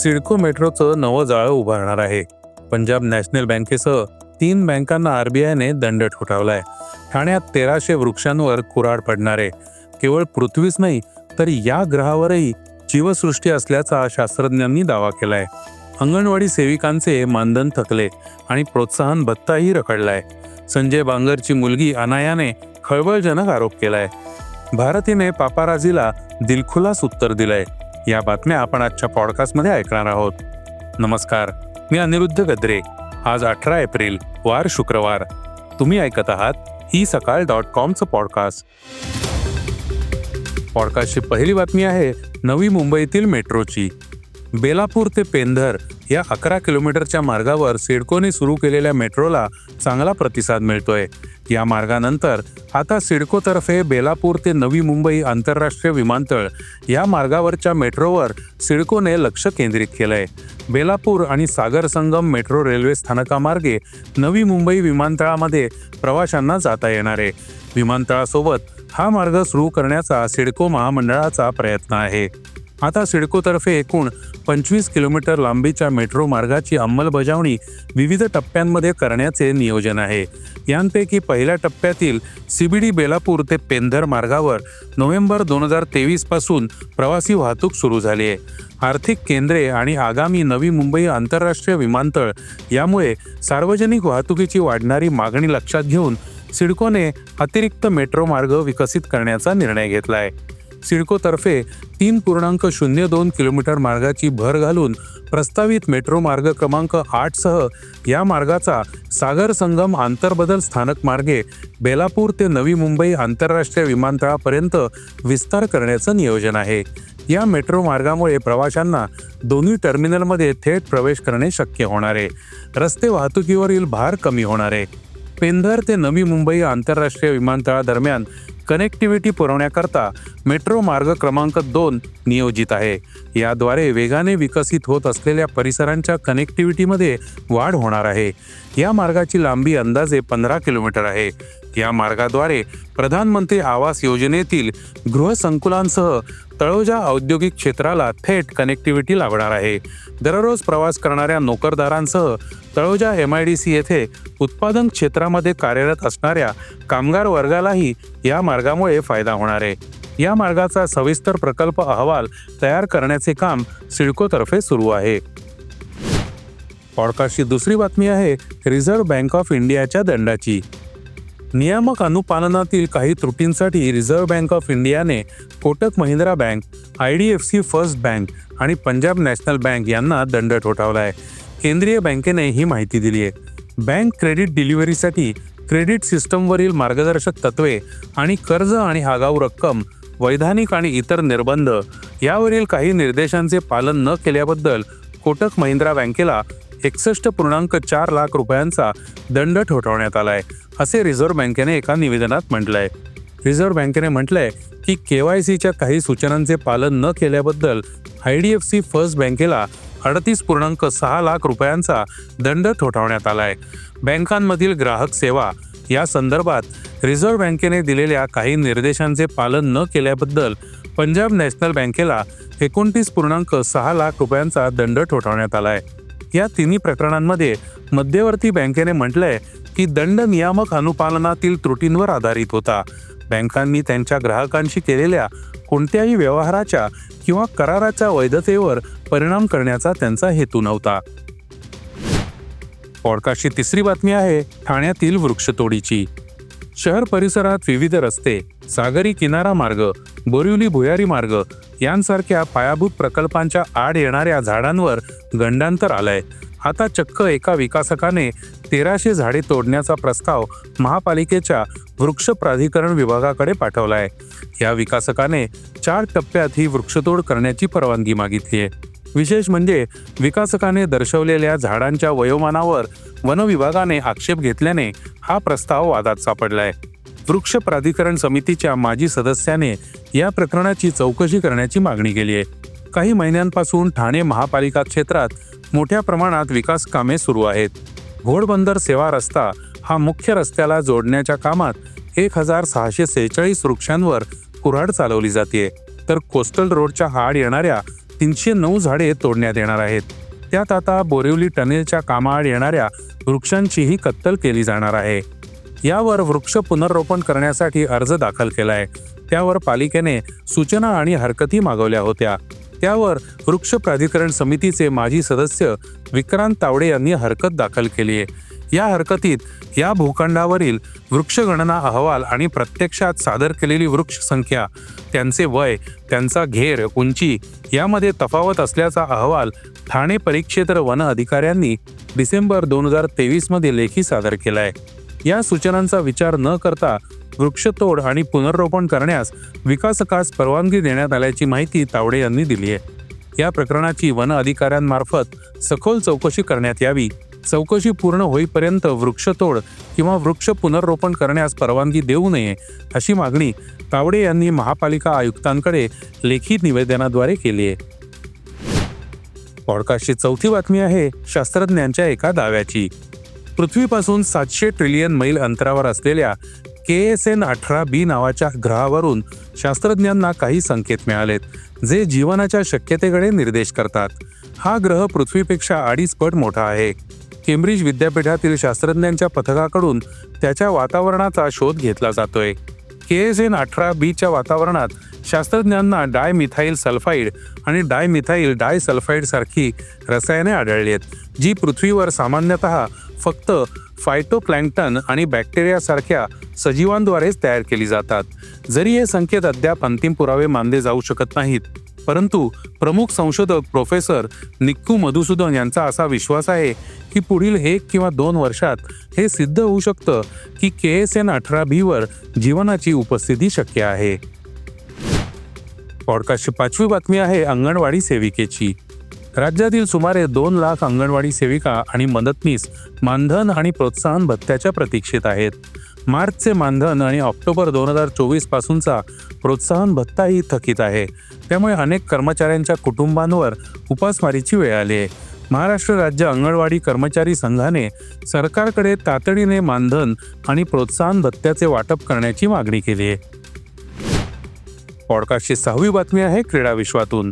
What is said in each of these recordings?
सिडको मेट्रोचं नवं जाळं उभारणार आहे. पंजाब नॅशनल बँकेसह तीन बँकांना आरबीआयने दंड ठोठावलाय. ठाण्यात तेराशे वृक्षांवर कुऱ्हाड पडणार. आहे केवळ पृथ्वीच नाही तर या ग्रहावरही जीवसृष्टी असल्याचा शास्त्रज्ञांनी दावा केलाय. अंगणवाडी सेविकांचे मानधन थकले आणि प्रोत्साहन भत्ताही रखडलाय. संजय बांगरची मुलगी अनायाने खळबळजनक आरोप केलाय. भारतीने पापाराजीला दिलखुलास उत्तर दिलंय. या बातम्या आपण आजच्या पॉडकास्टमध्ये ऐकणार आहोत. नमस्कार मी अनिरुद्ध गद्रे. आज अठरा एप्रिल वार शुक्रवार. तुम्ही ऐकत आहात ई सकाळ डॉट कॉमचं पॉडकास्ट पॉडकास्टची पहिली बातमी आहे नवी मुंबईतील मेट्रोची. बेलापूर ते पेंधर या अकरा किलोमीटरच्या मार्गावर सिडकोने सुरू केलेल्या मेट्रोला चांगला प्रतिसाद मिळतोय. या मार्गानंतर आता सिडकोतर्फे बेलापूर ते नवी मुंबई आंतरराष्ट्रीय विमानतळ या मार्गावरच्या मेट्रोवर सिडकोने लक्ष केंद्रित केलंय. बेलापूर आणि सागर संगम मेट्रो रेल्वे स्थानकामार्गे नवी मुंबई विमानतळामध्ये प्रवाशांना जाता येणार. आहे विमानतळासोबत हा मार्ग सुरू करण्याचा सिडको महामंडळाचा प्रयत्न आहे. आता सिडकोतर्फे एकूण पंचवीस किलोमीटर लांबीच्या मेट्रो मार्गाची अंमलबजावणी विविध टप्प्यांमध्ये करण्याचे नियोजन आहे. यांपैकी पहिल्या टप्प्यातील सीबीडी बेलापूर ते पेंधर मार्गावर नोव्हेंबर दोन हजार तेवीसपासून प्रवासी वाहतूक सुरू झाली आहे. आर्थिक केंद्रे आणि आगामी नवी मुंबई आंतरराष्ट्रीय विमानतळ यामुळे सार्वजनिक वाहतुकीची वाढणारी मागणी लक्षात घेऊन सिडकोने अतिरिक्त मेट्रो मार्ग विकसित करण्याचा निर्णय घेतला आहे. सिडकोतर्फे तीन पूर्णांक शून्य दोन किलोमीटर मार्गाची भर घालून प्रस्तावित मेट्रो मार्ग क्रमांक आठसह या मार्गाचा सागर संगम आंतरबदल स्थानक मार्गे बेलापूर ते नवी मुंबई आंतरराष्ट्रीय विमानतळापर्यंत विस्तार करण्याचं नियोजन आहे. या मेट्रो मार्गामुळे प्रवाशांना दोन्ही टर्मिनलमध्ये थेट प्रवेश करणे शक्य होणार आहे. रस्ते वाहतुकीवरील भार कमी होणार आहे. पेंधर ते नवी मुंबई आंतरराष्ट्रीय विमानतळादरम्यान कनेक्टिव्हिटी पुरवण्याकरता मेट्रो मार्ग क्रमांक दोन नियोजित आहे. याद्वारे वेगाने विकसित होत असलेल्या परिसरांच्या कनेक्टिव्हिटीमध्ये वाढ होणार आहे. या मार्गाची लांबी अंदाजे पंधरा किलोमीटर आहे. या मार्गाद्वारे प्रधानमंत्री आवास योजनेतील गृहसंकुलांसह तळोजा औद्योगिक क्षेत्राला थेट कनेक्टिव्हिटी लाभणार आहे. दररोज प्रवास करणाऱ्या नोकरदारांसह Taloja M I D C येथे उत्पादन क्षेत्रामध्ये कार्यरत असणाऱ्या कामगार वर्गालाही या मार्गामुळे फायदा होणार आहे. या मार्गाचा सविस्तर प्रकल्प अहवाल तयार करण्याचे काम सिडकोतर्फे सुरू आहे. पॉडकास्टची दुसरी बातमी आहे रिझर्व्ह बँक ऑफ इंडियाच्या दंडाची. नियामक अनुपालनातील काही त्रुटींसाठी रिझर्व्ह बँक ऑफ इंडियाने Kotak Mahindra bank I D F C first bank आणि पंजाब नॅशनल बँक यांना दंड ठोठावला आहे केंद्रीय बँकेने ही माहिती दिली आहे बँक क्रेडिट डिलिव्हरीसाठी क्रेडिट सिस्टमवरील मार्गदर्शक तत्वे आणि कर्ज आणि आगाऊ रक्कम वैधानिक आणि इतर निर्बंध यावरील काही निर्देशांचे पालन न केल्याबद्दल कोटक महिंद्रा बँकेला एकसष्ट पूर्णांक चार लाख रुपयांचा दंड ठोठावण्यात आलाय असे रिझर्व्ह बँकेने एका निवेदनात म्हटलंय. रिझर्व्ह बँकेने म्हटलंय की के वाय सीच्या काही सूचनांचे पालन न केल्याबद्दल I D F C first बँकेला अडतीस पूर्णांक सहा लाख रुपयांचा दंड ठोठावण्यात आलाय. बँकांमधील ग्राहक सेवा या संदर्भात रिझर्व्ह बँकेने दिलेल्या काही निर्देशांचे पालन न केल्याबद्दल पंजाब नॅशनल बँकेला एकोणतीस पूर्णांक सहा लाख रुपयांचा दंड ठोठावण्यात आलाय. या तिन्ही प्रकरणांमध्ये मध्यवर्ती बँकेने म्हटलंय की दंड नियामक अनुपालनातील त्रुटींवर आधारित होता. बँकांनी त्यांच्या ग्राहकांशी केलेल्या कोणत्याही व्यवहाराच्या किंवा कराराच्या वैधतेवर परिणाम करण्याचा त्यांचा हेतू नव्हता. पॉडकास्टची तिसरी बातमी आहे ठाण्यातील वृक्षतोडीची. शहर परिसरात विविध रस्ते सागरी किनारा मार्ग बोरिवली भुयारी मार्ग यांसारख्या पायाभूत प्रकल्पांच्या आड येणाऱ्या झाडांवर गंडांतर आलंय. आता चक्क एका विकासकाने तेराशे झाडे तोडण्याचा प्रस्ताव महापालिकेच्या वृक्ष प्राधिकरण विभागाकडे पाठवलाय. या विकासकाने चार टप्प्यात ही वृक्षतोड करण्याची परवानगी मागितली आहे विशेष म्हणजे विकासकाने दर्शवलेल्या झाडांच्या वयोमानावर वनविभागाने आक्षेप घेतल्याने हा प्रस्ताव वादात सापडलाय. वृक्ष प्राधिकरण समितीच्या माजी सदस्याने या प्रकरणाची चौकशी करण्याची मागणी केली आहे. काही महिन्यांपासून ठाणे महापालिका क्षेत्रात मोठ्या प्रमाणात विकास कामे सुरू आहेत. घोडबंदर सेवा रस्ता हा मुख्य रस्त्याला जोडण्याच्या कामात एक हजार सहाशे सेहेचाळीस वृक्षांवर कुऱ्हाड चालवली जाते तर कोस्टल रोडच्या आड येणाऱ्या तीनशे नऊ झाडे तोडण्यात येणार आहेत. त्यात आता बोरिवली टनेलच्या कामाआड येणाऱ्या वृक्षांचीही कत्तल केली जाणार आहे. यावर वृक्ष पुनर्रोपण करण्यासाठी अर्ज दाखल केलाय. त्यावर पालिकेने सूचना आणि हरकती मागवल्या होत्या. त्यावर वृक्ष प्राधिकरण समितीचे माजी सदस्य विक्रांत तावडे यांनी हरकत दाखल केली आहे. या हरकतीत या भूखंडावरील वृक्षगणना अहवाल आणि प्रत्यक्षात सादर केलेली वृक्ष संख्या त्यांचे वय त्यांचा घेर उंची यामध्ये तफावत असल्याचा अहवाल ठाणे परिक्षेत्र वन अधिकाऱ्यांनी डिसेंबर दोन हजार तेवीसमध्ये लेखी सादर केला आहे या सूचनांचा विचार न करता वृक्षतोड आणि पुनर्रोपण करण्यास विकासकास परवानगी देण्यात आल्याची माहिती तावडे यांनी दिली आहे. या प्रकरणाची वन अधिकाऱ्यांमार्फत सखोल चौकशी करण्यात यावी. चौकशी पूर्ण होईपर्यंत वृक्षतोड किंवा वृक्ष पुनर्रोपण करण्यास परवानगी देऊ नये अशी मागणी तावडे यांनी महापालिका आयुक्तांकडे लेखी निवेदनाद्वारे केली आहे. पॉडकास्टची चौथी बातमी आहे शास्त्रज्ञांच्या एका दाव्याची. पृथ्वीपासून सातशे ट्रिलियन मैल अंतरावर असलेल्या के एस एन अठरा बी नावाच्या ग्रहावरून शास्त्रज्ञांना काही संकेत मिळालेत जे जीवनाच्या शक्यतेकडे निर्देश करतात. हा ग्रह पृथ्वीपेक्षा अडीच पट मोठा आहे. केम्ब्रिज विद्यापीठातील शास्त्रज्ञांच्या पथकाकडून त्याच्या वातावरणाचा शोध घेतला जातोय. के एस एन अठरा बीच्या वातावरणात शास्त्रज्ञांना डायमिथाईल सल्फाईड आणि डायमिथाईल डायसल्फाईड सारखी रसायने आढळली आहेत जी पृथ्वीवर सामान्यतः फक्त फायटोप्लँक्टन आणि बॅक्टेरियासारख्या सजीवांद्वारेच तयार केली जातात. जरी हे संकेत अद्याप अंतिम पुरावे मानले जाऊ शकत नाहीत परंतु प्रमुख संशोधक प्रोफेसर निक्कू मधुसूदन यांचा असा विश्वास आहे की पुढील एक किंवा दोन वर्षात हे सिद्ध होऊ शकतं की के एस एन अठरा बीवर जीवनाची उपस्थिती शक्य आहे. पॉडकास्टची पाचवी बातमी आहे अंगणवाडी सेविकेची. राज्यातील सुमारे दोन लाख अंगणवाडी सेविका आणि मदतनीस मानधन आणि प्रोत्साहन भत्त्याच्या प्रतीक्षेत आहेत. मार्चचे मानधन आणि ऑक्टोबर दोन हजार चोवीस पासूनचा प्रोत्साहन भत्ताही थकीत आहे. त्यामुळे अनेक कर्मचाऱ्यांच्या कुटुंबांवर उपासमारीची वेळ आली आहे. महाराष्ट्र राज्य अंगणवाडी कर्मचारी संघाने सरकारकडे तातडीने मानधन आणि प्रोत्साहन भत्त्याचे वाटप करण्याची मागणी केली आहे. पॉडकास्टची सहावी बातमी आहे क्रीडा विश्वातून.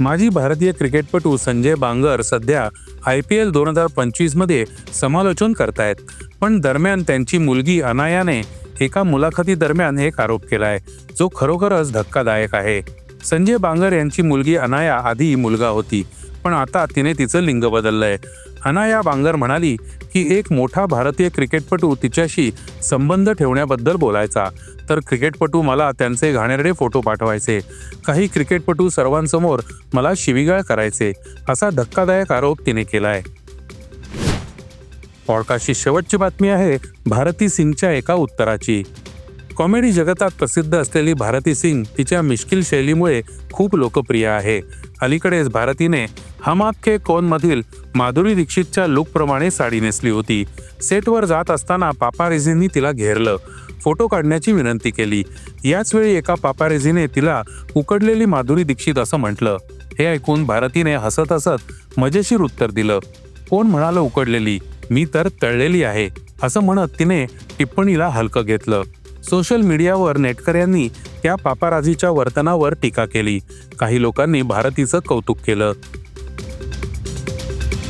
माजी भारतीय क्रिकेटपटू संजय बांगर सध्या आय पी एल दोन हजार पंचवीसमध्ये समालोचन करतायत. पण दरम्यान त्यांची मुलगी अनायाने एका मुलाखती दरम्यान एक आरोप केलाय जो खरोखरच धक्कादायक आहे. संजय बांगर यांची मुलगी अनाया आधी मुलगा होती पण आता तिने तिचं लिंग बदललंय. अनाया बांगर म्हणाली की एक मोठा भारतीय क्रिकेटपटू तिच्याशी संबंध ठेवण्याबद्दल बोलायचा. तर क्रिकेटपटू मला त्यांचे घाणेरडे फोटो पाठवायचे. काही क्रिकेटपटू सर्वांसमोर मला शिवीगाळ करायचे असा धक्कादायक आरोप तिने केलाय. पॉडकास्टची शेवटची बातमी आहे भारती सिंगच्या एका उत्तराची. कॉमेडी जगतात प्रसिद्ध असलेली भारती सिंग तिच्या मिश्किल शैलीमुळे खूप लोकप्रिय आहे. अलीकडेच भारतीने हम आपके कोनमधील माधुरी दीक्षितच्या लुकप्रमाणे साडी नेसली होती. सेटवर जात असताना पापारेझींनी तिला घेरलं. फोटो काढण्याची विनंती केली. याच वेळी एका पापारेझीने तिला उकडलेली माधुरी दीक्षित असं म्हटलं. हे ऐकून भारतीने हसत हसत मजेशीर उत्तर दिलं. कोण म्हणालं उकडलेली? मी तर तळलेली आहे असं म्हणत तिने टिप्पणीला हलकं घेतलं. सोशल मीडियावर नेटकऱ्यांनी त्या पापाराजीच्या वर्तनावर टीका केली. काही लोकांनी भारतीचं कौतुक केलं.